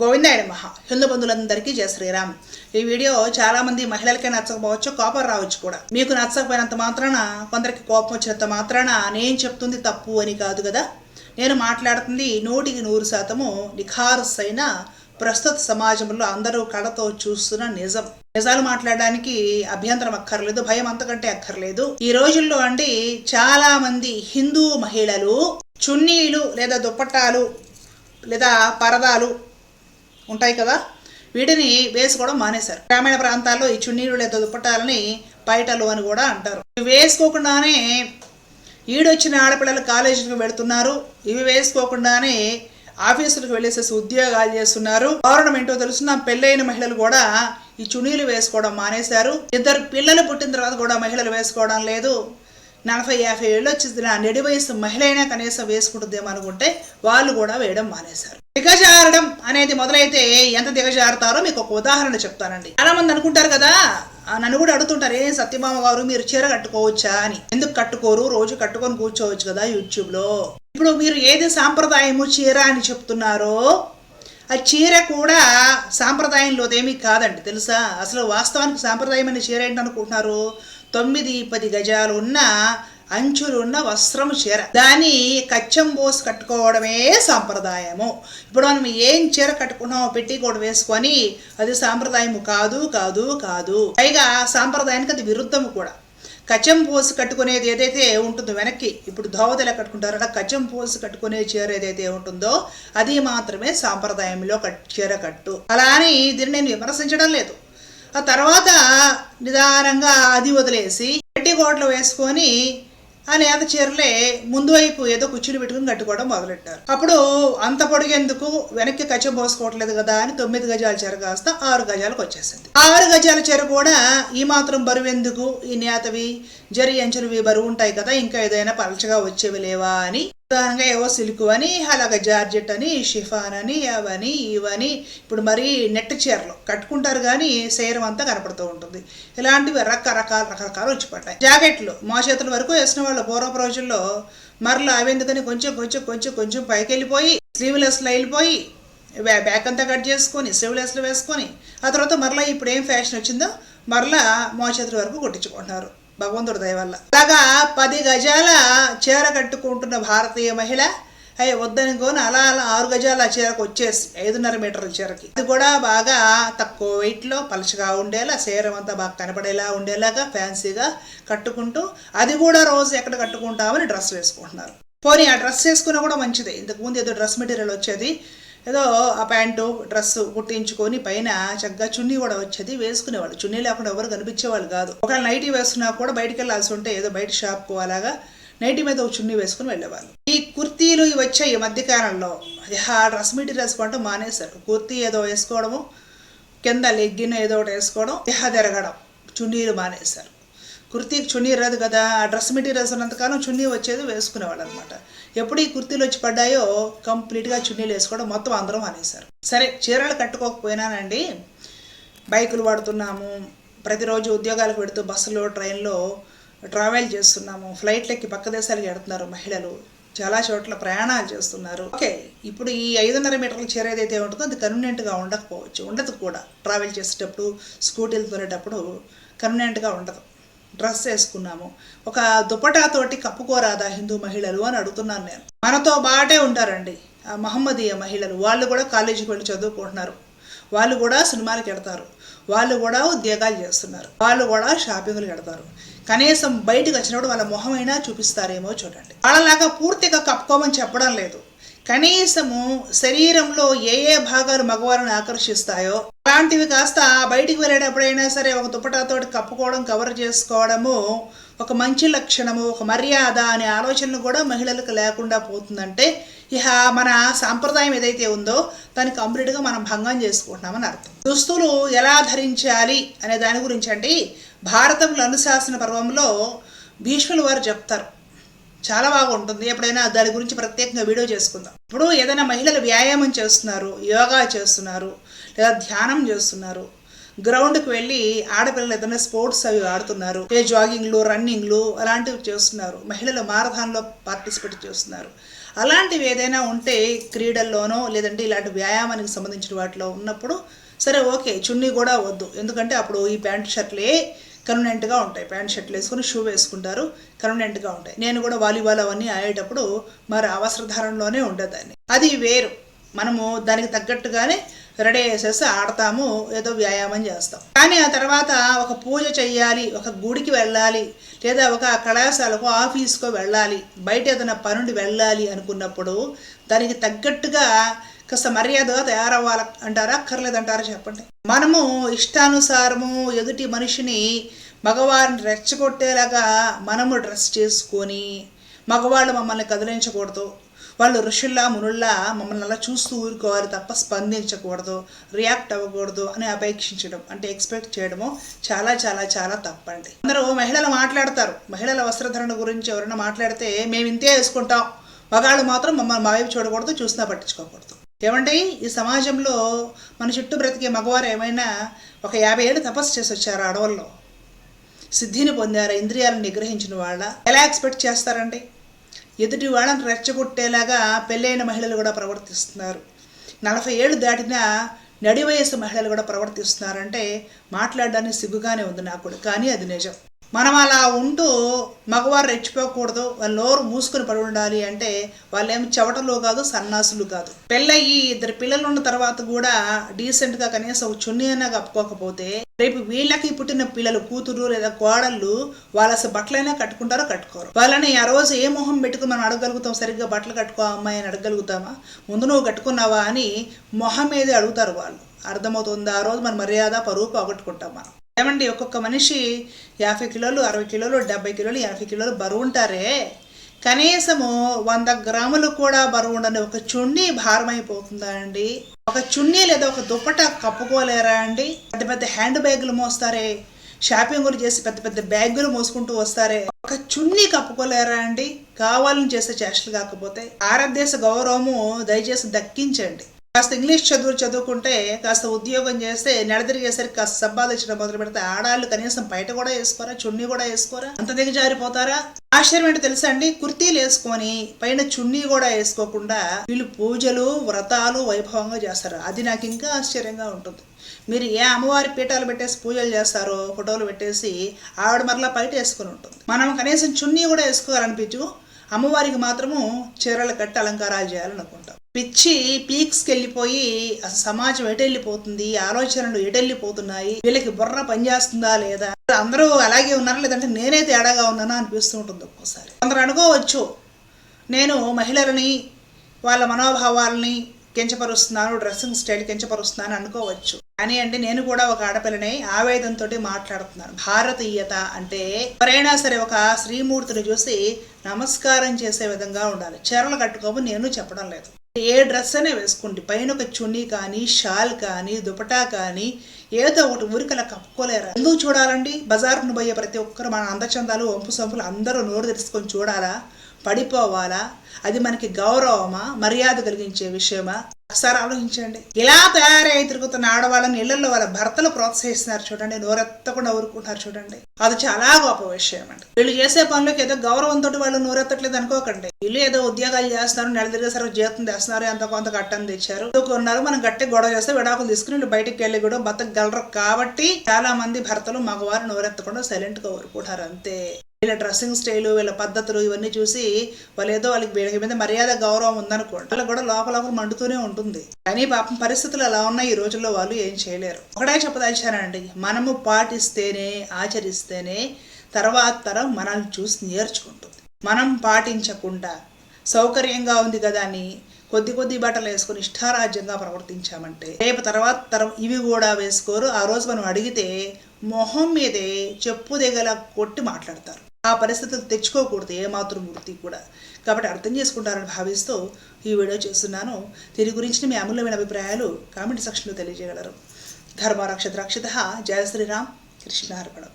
గోవిందాయ మహా. హిందూ బంధువులందరికీ జయ శ్రీరామ్. ఈ వీడియో చాలా మంది మహిళలకే నచ్చకపోవచ్చు కోపం రావచ్చు కూడా. మీకు నచ్చకపోయినంత మాత్రాన కొందరికి కోపం వచ్చినంత మాత్రాన నేను చెప్తుంది తప్పు అని కాదు కదా? నేను మాట్లాడుతుంది నూటికి నూరు శాతము నిఖారసైన ప్రస్తుత సమాజంలో అందరూ కళతో చూస్తున్న నిజం. నిజాలు మాట్లాడడానికి అభ్యంతరం అక్కర్లేదు భయం అంతకంటే అక్కర్లేదు. ఈ రోజుల్లో అండి చాలా మంది హిందూ మహిళలు చున్నీలు లేదా దుప్పట్టాలు లేదా పరదాలు ఉంటాయి కదా? వీటిని వేసుకోవడం మానేశారు. గ్రామీణ ప్రాంతాల్లో ఈ చున్నీలు లేదా దుప్పట్టాలని పైటలు అని కూడా అంటారు. ఇవి వేసుకోకుండానే ఈడొచ్చిన ఆడపిల్లలు కాలేజీకి వెళుతున్నారు. ఇవి వేసుకోకుండానే ఆఫీసులకు వెళ్ళేసేసి ఉద్యోగాలు చేస్తున్నారు. కారణం ఏంటో తెలుసున్న పెళ్ళైన మహిళలు కూడా ఈ చున్నీలు వేసుకోవడం మానేశారు. ఇద్దరు పిల్లలు పుట్టిన తర్వాత కూడా మహిళలు వేసుకోవడం లేదు. నలభై యాభై ఏళ్ళు వచ్చిన నెడి వయసు మహిళ అయినా కనీసం వేసుకుంటుందేమో అనుకుంటే వాళ్ళు కూడా వేయడం మానేశారు. దిగజారడం అనేది మొదలైతే ఎంత దిగజారుతారో మీకు ఒక ఉదాహరణ చెప్తానండి. చాలా మంది అనుకుంటారు కదా నన్ను కూడా అడుగుతుంటారు ఏ సత్యభామ గారు మీరు చీర కట్టుకోవచ్చా? అని. ఎందుకు కట్టుకోరు? రోజు కట్టుకొని కూర్చోవచ్చు కదా యూట్యూబ్లో ఇప్పుడు మీరు ఏది సాంప్రదాయము చీర అని చెప్తున్నారో ఆ చీర కూడా సాంప్రదాయంలోదేమీ కాదండి తెలుసా? అసలు వాస్తవానికి సాంప్రదాయమైన చీర ఏంటనుకుంటున్నారు? తొమ్మిది పది గజాలు ఉన్న అంచులు ఉన్న వస్త్రము చీర. దాని కచ్చం పోసి కట్టుకోవడమే సాంప్రదాయము. ఇప్పుడు మనం ఏం చీర కట్టుకున్నామో పెట్టి కూడా వేసుకొని అది సాంప్రదాయము కాదు కాదు కాదు. పైగా సాంప్రదాయానికి అది విరుద్ధము కూడా. కచ్చం పోసి కట్టుకునేది ఏదైతే ఉంటుందో వెనక్కి ఇప్పుడు ధోవతల కట్టుకుంటారు అలా కచ్చం పోసి కట్టుకునే చీర ఏదైతే ఉంటుందో అది మాత్రమే సాంప్రదాయంలో కట్ చీర కట్టు. అలా అని దీన్ని నేను విమర్శించడం లేదు. ఆ తర్వాత నిదానంగా అది వదిలేసి పెట్టికోట్లు వేసుకొని ఆ నేత చీరలే ముందు వైపు ఏదో కుర్చీలు పెట్టుకుని కట్టుకోవడం మొదలెట్టారు. అప్పుడు అంత పొడిగేందుకు వెనక్కి కచ్చం పోసుకోవట్లేదు కదా అని తొమ్మిది గజాల చీర కాస్త ఆరు గజాలకు వచ్చేసింది. ఆరు గజాల చీర కూడా ఈ మాత్రం బరువు ఎందుకు? ఈ నేతవి జరి అంచులవి బరువు ఉంటాయి కదా ఇంకా ఏదైనా పలచగా వచ్చేవి లేవా అని ప్రధానంగా ఏవో సిల్క్ అని అలాగ జార్జెట్ అని షిఫాన్ అని అవని ఇవని ఇప్పుడు మరి నెట్ చీరలు కట్టుకుంటారు కానీ శరీరం అంతా కనపడుతూ ఉంటుంది. ఇలాంటివి రకరకాల రకరకాలు వచ్చి పడ్డాయి. జాకెట్లు మా చేతుల వరకు వేసిన వాళ్ళు పూర్వపు రోజుల్లో మరలా అవెందుకని కొంచెం కొంచెం కొంచెం కొంచెం పైకి వెళ్ళిపోయి స్లీవ్లెస్లు వెళ్ళిపోయి బ్యాక్ అంతా కట్ చేసుకొని స్లీవ్లెస్లు వేసుకొని ఆ తర్వాత మరలా ఇప్పుడు ఏం ఫ్యాషన్ వచ్చిందో మరలా మా చేతుల వరకు కొట్టించుకుంటున్నారు. భగవంతుడి దయ వల్ల అలాగా పది గజాల చీర కట్టుకుంటున్న భారతీయ మహిళ అయ్యి వద్దనుకోని అలా అలా ఆరు గజాల చీరకు వచ్చేసి ఐదున్నర మీటర్ల చీరకి. అది కూడా బాగా తక్కువ వెయిట్లో పలచగా ఉండేలా శరీరం అంతా బాగా కనపడేలా ఉండేలాగా ఫ్యాన్సీగా కట్టుకుంటూ అది కూడా రోజు ఎక్కడ కట్టుకుంటామని డ్రెస్ వేసుకుంటున్నారు. పోనీ ఆ డ్రెస్ వేసుకున్నా కూడా మంచిదే. ఇంతకుముందు ఏదో డ్రెస్ మెటీరియల్ వచ్చేది ఏదో ఆ ప్యాంటు డ్రెస్ కుట్టించుకొని పైన చక్కగా చున్నీ కూడా వచ్చేది వేసుకునేవాళ్ళు. చున్నీ లేకుండా ఎవరు కనిపించేవాళ్ళు కాదు. ఒకవేళ నైటీ వేసుకున్నా కూడా బయటికి వెళ్ళాల్సి ఉంటే ఏదో బయట షాప్కు అలాగా నైటీ మీద ఒక చున్నీ వేసుకుని వెళ్ళేవాళ్ళు. ఈ కుర్తీలు ఇవి వచ్చాయి ఈ మధ్యకాలంలో. ఆ డ్రెస్ మెటీరియల్స్ వేసుకోవడం మానేశారు. కుర్తీ ఏదో వేసుకోవడము కింద లెగ్గిన్ ఏదో ఒకటి వేసుకోవడం దేహ తిరగడం చున్నీలు మానేశారు. కుర్తీకి చున్నీ రాదు కదా ఆ డ్రెస్ మెటీరియల్స్ ఉన్నంతకాలం చున్నీ వచ్చేది వేసుకునేవాళ్ళు అనమాట ఎప్పుడు ఈ కుర్తీలు వచ్చి పడ్డాయో కంప్లీట్గా చున్నీలు వేసుకోవడం మొత్తం అందరం అనేసారు సరే చీరలు కట్టుకోకపోయినానండి. బైకులు వాడుతున్నాము ప్రతిరోజు ఉద్యోగాలకు పెడుతూ బస్సులో ట్రైన్లో ట్రావెల్ చేస్తున్నాము ఫ్లైట్లకి పక్క దేశాలకు వెడుతున్నారు మహిళలు. చాలా చోట్ల ప్రయాణాలు చేస్తున్నారు. ఓకే ఇప్పుడు ఈ ఐదున్నర మీటర్ల చీర ఏదైతే ఉంటుందో అది కన్వీనియంట్గా ఉండకపోవచ్చు. ఉండదు కూడా. ట్రావెల్ చేసేటప్పుడు స్కూటీలు తోలేటప్పుడు కన్వీనియంట్గా ఉండదు. డ్రెస్ వేసుకున్నాము. ఒక దుపటాతోటి కప్పుకోరాదా హిందూ మహిళలు అని అడుగుతున్నాను నేను. మనతో బాటే ఉంటారండి ఆ మహమ్మదీయ మహిళలు. వాళ్ళు కూడా కాలేజీకి వెళ్ళి చదువుకుంటున్నారు. వాళ్ళు కూడా సినిమాలకు వెడతారు వాళ్ళు కూడా ఉద్యోగాలు చేస్తున్నారు. వాళ్ళు కూడా షాపింగ్లు పెడతారు కనీసం బయటకు వచ్చినప్పుడు వాళ్ళ మొహమైనా చూపిస్తారేమో చూడండి. వాళ్ళలాగా పూర్తిగా కప్పుకోమని చెప్పడం లేదు. కనీసము శరీరంలో ఏ ఏ భాగాలు మగవారిని ఆకర్షిస్తాయో అలాంటివి కాస్త బయటికి వెళ్ళేటప్పుడైనా సరే ఒక దుప్పటాతో కప్పుకోవడం కవర్ చేసుకోవడము ఒక మంచి లక్షణము ఒక మర్యాద అనే ఆలోచనలు కూడా మహిళలకు లేకుండా పోతుందంటే ఇహ మన సాంప్రదాయం ఏదైతే ఉందో దాన్ని కంప్లీట్గా మనం భంగం చేసుకుంటున్నామని అర్థం. దుస్తులు ఎలా ధరించాలి అనే దాని గురించి అండి భారతంలో అనుశాసన పర్వంలో భీష్ములు వారు చెప్తారు. చాలా బాగుంటుంది ఎప్పుడైనా దాని గురించి ప్రత్యేకంగా వీడియో చేసుకుందాం. ఇప్పుడు ఏదైనా మహిళలు వ్యాయామం చేస్తున్నారు యోగా చేస్తున్నారు లేదా ధ్యానం చేస్తున్నారు. గ్రౌండ్కి వెళ్ళి ఆడపిల్లలు ఏదైనా స్పోర్ట్స్ అవి ఆడుతున్నారు. ఏ జాగింగ్లు రన్నింగ్లు అలాంటివి చేస్తున్నారు. మహిళలు మారథాన్లో పార్టిసిపేట్ చేస్తున్నారు. అలాంటివి ఏదైనా ఉంటే క్రీడల్లోనో లేదంటే ఇలాంటి వ్యాయామానికి సంబంధించిన వాటిలో ఉన్నప్పుడు సరే ఓకే చున్నీ కూడా వద్దు. ఎందుకంటే అప్పుడు ఈ ప్యాంట్ షర్ట్లే కన్వీనెంట్గా ఉంటాయి. ప్యాంట్ షర్ట్లు వేసుకొని షూ వేసుకుంటారు. కన్వీనెంట్గా ఉంటాయి. నేను కూడా వాలీబాల్ అవన్నీ ఆడేటప్పుడు మరి అవసరధారంలోనే ఉండేదాన్ని. అది వేరు. మనము దానికి తగ్గట్టుగానే రెడీ చేసేసి ఆడతాము ఏదో వ్యాయామం చేస్తాం. కానీ ఆ తర్వాత ఒక పూజ చెయ్యాలి ఒక గుడికి వెళ్ళాలి లేదా ఒక కళాశాలకు ఆఫీస్కో వెళ్ళాలి బయట ఏదైనా పనుండి వెళ్ళాలి అనుకున్నప్పుడు దానికి తగ్గట్టుగా కాస్త మర్యాదగా తయారవ్వాలి అంటారా అక్కర్లేదంటారా చెప్పండి. మనము ఇష్టానుసారము ఎదుటి మనిషిని మగవారిని రెచ్చగొట్టేలాగా మనము డ్రెస్ చేసుకొని మగవాళ్ళు మమ్మల్ని కదిలించకూడదు. వాళ్ళు ఋషుల్లా మునుల్లా మమ్మల్ని అలా చూస్తూ ఊరుకోవాలి తప్ప స్పందించకూడదు రియాక్ట్ అవ్వకూడదు అని అపేక్షించడం అంటే ఎక్స్పెక్ట్ చేయడము చాలా చాలా చాలా తప్పండి. అందరూ మహిళలు మాట్లాడతారు. మహిళల వస్త్రధరణ గురించి ఎవరైనా మాట్లాడితే మేము ఇంతే వేసుకుంటాం. మగాళ్ళు మాత్రం మమ్మల్ని మా వైపు చూడకూడదు చూసినా పట్టించుకోకూడదు. ఏమంటే ఈ సమాజంలో మన చుట్టూ బ్రతికే మగవారు ఏమైనా ఒక యాభై ఏళ్ళు తపస్సు చేసి వచ్చారు అడవుల్లో సిద్ధిని పొందారు? ఇంద్రియాలను నిగ్రహించిన వాళ్ళ? ఎలా ఎక్స్పెక్ట్ చేస్తారండి? ఎదుటి వాళ్ళని రెచ్చగొట్టేలాగా పెళ్ళైన మహిళలు కూడా ప్రవర్తిస్తున్నారు. నలభై ఏళ్ళు దాటిన నడి వయసు మహిళలు కూడా ప్రవర్తిస్తున్నారంటే మాట్లాడడానికి సిగ్గుగానే ఉంది నాకు కూడా కానీ అది నిజం. మనం అలా ఉంటూ మగవారు రెచ్చిపోకూడదు వాళ్ళ నోరు మూసుకొని పడి ఉండాలి అంటే వాళ్ళేమి చెవటలు కాదు సన్నాసులు కాదు. పెళ్ళయి ఇద్దరు పిల్లలు ఉన్న తర్వాత కూడా డీసెంట్గా కనీసం ఒక చున్నీ అయినా కప్పుకోకపోతే రేపు వీళ్ళకి పుట్టిన పిల్లలు కూతురు లేదా కోడళ్ళు వాళ్ళ అసలు బట్టలైనా కట్టుకుంటారో కట్టుకోరు. వాళ్ళని ఆ రోజు ఏ మొహం పెట్టుకుని మనం అడగలుగుతాం సరిగ్గా బట్టలు కట్టుకో అమ్మాయి అని అడగలుగుతామా ముందు నువ్వు కట్టుకున్నావా అని మొహం మీదే అడుగుతారు వాళ్ళు. అర్థమవుతుందా? ఆ రోజు మన మర్యాద పరువు పోగొట్టుకుంటాం మనం. ఏమండి ఒక్కొక్క మనిషి యాభై కిలోలు అరవై కిలోలు డెబ్బై కిలోలు ఎనభై కిలోలు బరువు ఉంటారే. కనీసము వంద గ్రాములు కూడా బరువు ఉండని ఒక చున్నీ భారమైపోతుందా అండి? ఒక చున్నీ లేదా ఒక దుప్పట కప్పుకోలేరా అండి? పెద్ద పెద్ద హ్యాండ్ బ్యాగులు మోస్తారే. షాపింగులు చేసి పెద్ద పెద్ద బ్యాగులు మోసుకుంటూ వస్తారే. ఒక చున్నీ కప్పుకోలేరా అండి? కావాలని చేసే చేష్టలు కాకపోతే. భారతదేశ గౌరవము దయచేసి దక్కించండి. కాస్త ఇంగ్లీష్ చదువు చదువుకుంటే కాస్త ఉద్యోగం చేస్తే నెడదిరిగేసరికి కాస్త సంపాదించడం మొదలు పెడితే ఆడాళ్ళు కనీసం బయట కూడా వేసుకోరా చున్నీ కూడా వేసుకోరా? అంత దిగజారిపోతారా ఆశ్చర్యం ఏంటో తెలుసా అండి? కుర్తీలు వేసుకొని పైన చున్నీ కూడా వేసుకోకుండా వీళ్ళు పూజలు వ్రతాలు వైభవంగా చేస్తారు. అది నాకు ఇంకా ఆశ్చర్యంగా ఉంటుంది. మీరు ఏ అమ్మవారి పీఠాలు పెట్టేసి పూజలు చేస్తారో ఫోటోలు పెట్టేసి ఆవిడ మరలా బయట వేసుకుని ఉంటుంది. మనం కనీసం చున్నీ కూడా వేసుకోవాలనిపించు అమ్మవారికి మాత్రము చీరలు కట్టి అలంకారాలు చేయాలనుకుంటాం. పిచ్చి పీక్స్కి వెళ్ళిపోయి సమాజం ఎటెళ్ళిపోతుంది ఆలోచనలు ఎటెళ్ళిపోతున్నాయి వీళ్ళకి బుర్ర పనిచేస్తుందా లేదా? అందరూ అలాగే ఉన్నారా లేదంటే నేనే తేడాగా ఉన్నానా అనిపిస్తూ ఉంటుంది ఒక్కోసారి. కొందరు అనుకోవచ్చు నేను మహిళలని వాళ్ళ మనోభావాలని కించపరుస్తున్నాను డ్రెస్సింగ్ స్టైల్ కించపరుస్తున్నాను అనుకోవచ్చు. అని అంటే నేను కూడా ఒక ఆడపిల్లని ఆవేదంతో మాట్లాడుతున్నాను. భారతీయత అంటే ఎవరైనా సరే ఒక శ్రీమూర్తిని చూసి నమస్కారం చేసే విధంగా ఉండాలి. చీరలు కట్టుకోమని నేను చెప్పడం లేదు. ఏ డ్రెస్ అనే వేసుకోండి. పైన ఒక చున్నీ కానీ షాల్ కానీ దుపటా కానీ ఏదో ఒకటి ఊరికలా కప్పుకోలేరా? ఎందుకు చూడాలండి? బజార్ను పోయే ప్రతి ఒక్కరు మన అందచందాలు వంపు సంపులు అందరూ నోరు తెరుచుకొని చూడాలా? పడిపోవాలా? అది మనకి గౌరవమా? మర్యాద కలిగించే విషయమా? ఒకసారి ఆలోచించండి. ఇలా తయారై తిరుగుతున్న ఆడవాళ్ళని ఇళ్ళలో వాళ్ళ భర్తలు ప్రోత్సహిస్తున్నారు చూడండి. నోరెత్తకుండా ఊరుకుంటున్నారు చూడండి. అది చాలా గొప్ప విషయం అండి. వీళ్ళు చేసే పనులకు ఏదో గౌరవంతో వాళ్ళు నోరెత్తట్లేదు అనుకోకండి. వీళ్ళు ఏదో ఉద్యోగాలు చేస్తున్నారు నెల తిరిగేసరికి జీతం తెస్తున్నారు ఎంత కొంత గట్టని తెచ్చారు. ఉన్నారు? మనం గట్టి గొడవ చేస్తే విడాకులు తీసుకుని వీళ్ళు బయటికి వెళ్ళి కూడా బతకగలరు. కాబట్టి చాలా మంది భర్తలు మగవారు నోరెత్తకుండా సైలెంట్గా ఊరుకుంటారు అంతే. వీళ్ళ డ్రెస్సింగ్ స్టైలు వీళ్ళ పద్ధతులు ఇవన్నీ చూసి వాళ్ళు ఏదో వాళ్ళకి వీళ్ళకి మీద మర్యాద గౌరవం ఉందనుకోండి వాళ్ళకి కూడా లోపల లోపల మండుతూనే ఉంటుంది. కానీ పాపం పరిస్థితులు అలా ఉన్నాయి ఈ రోజుల్లో వాళ్ళు ఏం చేయలేరు. ఒకటే చెప్పదలిచానండి మనము పాటిస్తేనే ఆచరిస్తేనే తర్వాత తరం మనల్ని చూసి నేర్చుకుంటుంది. మనం పాటించకుండా సౌకర్యంగా ఉంది కదా అని కొద్ది కొద్ది బట్టలు వేసుకొని ఇష్టారాజ్యంగా ప్రవర్తించామంటే రేపు తర్వాత తరం ఇవి కూడా వేసుకోరు. ఆ రోజు మనం అడిగితే మొహం మీదే చెప్పు దిగల కొట్టి మాట్లాడతారు. ఆ పరిస్థితులు తెచ్చుకోకూడదు ఏ మాతృమూర్తి కూడా. కాబట్టి అర్థం చేసుకుంటారని భావిస్తూ ఈ వీడియో చేస్తున్నాను. దీని గురించి మీ అమూల్యమైన అభిప్రాయాలు కామెంట్ సెక్షన్లో తెలియజేయగలరు. ధర్మరక్షత రక్షిత జయ శ్రీరామ్ కృష్ణార్పణం